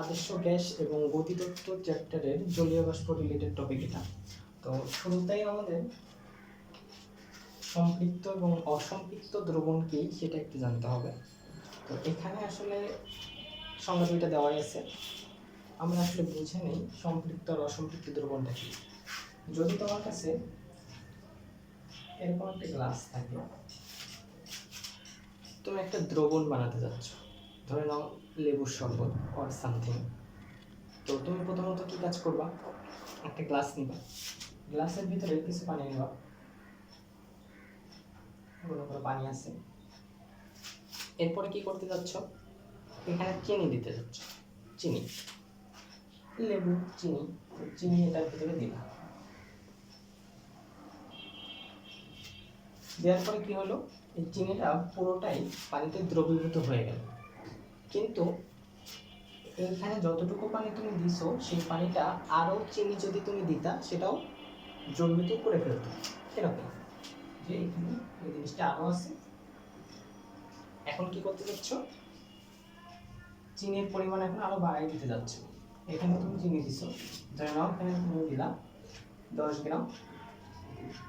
আদর্শ গ্যাস এবং গতিতত্ত্ব চ্যাপ্টারের জলীয় বাষ্প রিলেটেড টপিক এটা। তো শুরুতেই আমাদের সম্পৃক্ত এবং অসম্পৃক্ত দ্রবণ কি সেটা একটু জানতে হবে। তো এখানে আসলে সংজ্ঞা দুইটা দেওয়াই আছে। আমরা আসলে বুঝে নেই সম্পৃক্ত আর অসম্পৃক্ত দ্রবণটা কি। যদি তোমার কাছে এরকম একটা গ্লাস থাকে, তুমি একটা দ্রবণ বানাতে যাচ্ছ। ধরে নাও লেবুর শরবত অর সামথিং তো তুমি প্রথমত কি কাজ করবা? একটা গ্লাস নিবা। গ্লাসের ভিতরে কিছু পানি নেবা। মনে করো পানি আছে। এরপরে কি করতে যাচ্ছ? এখানে চিনি দিতে যাচ্ছ। চিনি। লেবু, চিনি। চিনি এটার ভিতরে দিবা। দেওয়ার পরে কি হলো? এই চিনিটা পুরোটাই পানিতে দ্রবীভূত হয়ে গেল। কিন্তু এইখানে যতটুকু পানি তুমি দিছো, সেই পানিটা আরও চিনি যদি তুমি দিতা, সেটাও জমিতে করে ফেলতো। এরকম। যে এখানে এই জিনিসটা আরও আছে। এখন কি করতে যাচ্ছ? চিনির পরিমাণ এখন আরও বাড়াই দিতে যাচ্ছ। এখানে তুমি চিনি দিছো। ধরে নাও, এখানে তুমি দিলা দশ গ্রাম।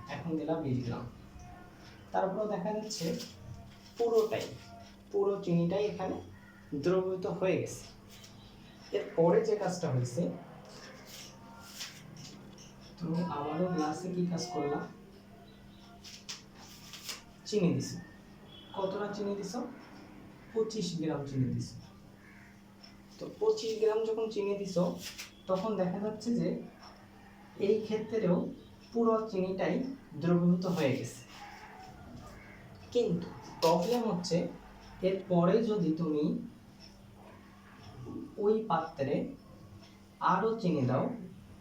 এখন দিলাম বিশ গ্রাম। তারপরেও দেখা যাচ্ছে পুরোটাই, পুরো চিনিটাই এখানে দ্রবীভূত হয়ে গেছে। এরপরে যে কাজটা হয়েছে, তুমি আবারও গ্লাসে কি কাজ করলাম চিনি দিছ। কতটা চিনি দিছ? পঁচিশ গ্রাম চিনি দিছ। তো পঁচিশ গ্রাম যখন চিনি দিছ, তখন দেখা যাচ্ছে যে এই ক্ষেত্রেও পুরো চিনিটাই দ্রবীভূত হয়ে গেছে। কিন্তু প্রবলেম হচ্ছে, এরপরে যদি তুমি ওই পাত্রে আরও চিনি দাও,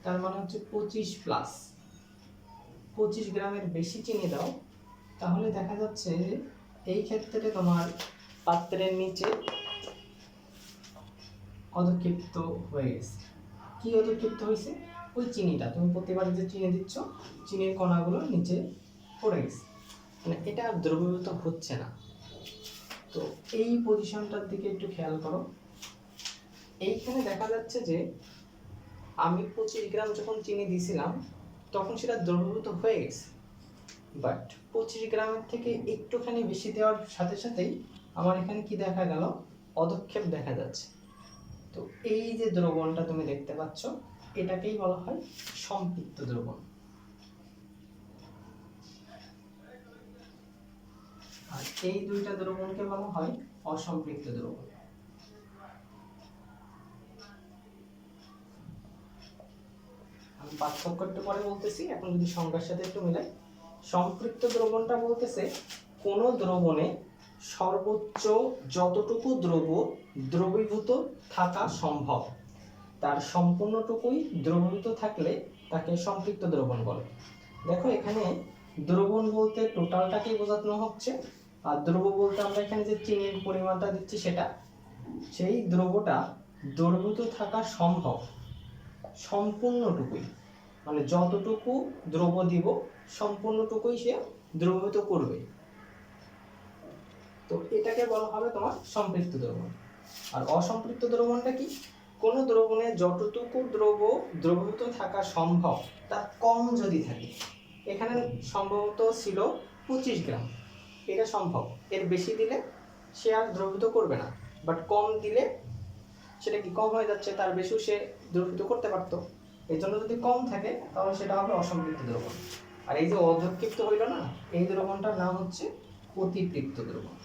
তার মানে হচ্ছে পঁচিশ প্লাস পঁচিশ গ্রামের বেশি চিনি দাও, তাহলে দেখা যাচ্ছে যে এই ক্ষেত্রে তোমার পাত্রের নিচে অধক্ষিপ্ত হয়ে গেছে। কি অধক্ষিপ্ত হয়েছে? ওই চিনিটা। তুমি প্রতিবার যে চিনি দিচ্ছ, চিনির কণাগুলো নিচে পড়ে গেছে। মানে এটা দ্রবীভূত হচ্ছে না। তো এই পজিশনটার দিকে একটু খেয়াল করো। এইখানে দেখা যাচ্ছে যে আমি পঁচিশ গ্রাম যখন চিনি দিয়েছিলাম তখন সেটা দ্রবীভূত হয়ে গেছে। বাট পঁচিশ গ্রামের থেকে একটুখানি বেশি দেওয়ার সাথে সাথেই আমার এখানে কি দেখা গেল? পদক্ষেপ দেখা যাচ্ছে। তো এই যে দ্রবণটা তুমি দেখতে পাচ্ছ, এটাকেই বলা হয় সম্পৃক্ত দ্রবণ। আর এই দুইটা দ্রবণকে বলা হয় অসম্পৃক্ত দ্রবণ আমি পার্থক্য একটু পরে বলতেছি। এখন যদি সংখ্যার সাথে একটু মিলাই সম্পৃক্ত দ্রবণটা বলতেছে, কোন দ্রবণে সর্বোচ্চ যতটুকু দ্রব দ্রবীভূত থাকা সম্ভব, তার সম্পূর্ণটুকুই দ্রবীভূত থাকলে তাকে সম্পৃক্ত দ্রবণ বলে। দেখো এখানে দ্রবণ বলতে টোটালটাকেই বোঝানো হচ্ছে, আর দ্রব বলতে আমরা এখানে যে চিনির পরিমাণটা দিচ্ছি সেটা, সেই দ্রব্যটা দ্রবীভূত থাকা সম্ভব, সম্পূর্ণটুকুই। মানে যতটুকু দ্রব দিব, সম্পূর্ণটুকুই সে দ্রবীভূত করবে। তো এটাকে বলা হবে তোমার সম্পৃক্ত দ্রবণ। আর অসম্পৃক্ত দ্রবণটা কি? কোনো দ্রবণে যতটুকু দ্রব দ্রবীভূত থাকা সম্ভব, তার কম যদি থাকে। এখানে সম্ভবত ছিল পঁচিশ গ্রাম। এটা সম্ভব। এর বেশি দিলে সে আর দ্রবীভূত করবে না। বাট কম দিলে সেটা কি কম হয়ে যাচ্ছে? তার বেশিও সে দ্রবীভূত করতে পারতো। এই জন্য যদি কম থাকে, তাহলে সেটা হবে অসম্পৃক্ত দ্রবণ। আর এই যে অধক্ষিপ্ত হইল না, এই দ্রবণটার নাম হচ্ছে অতিপৃক্ত দ্রবণ।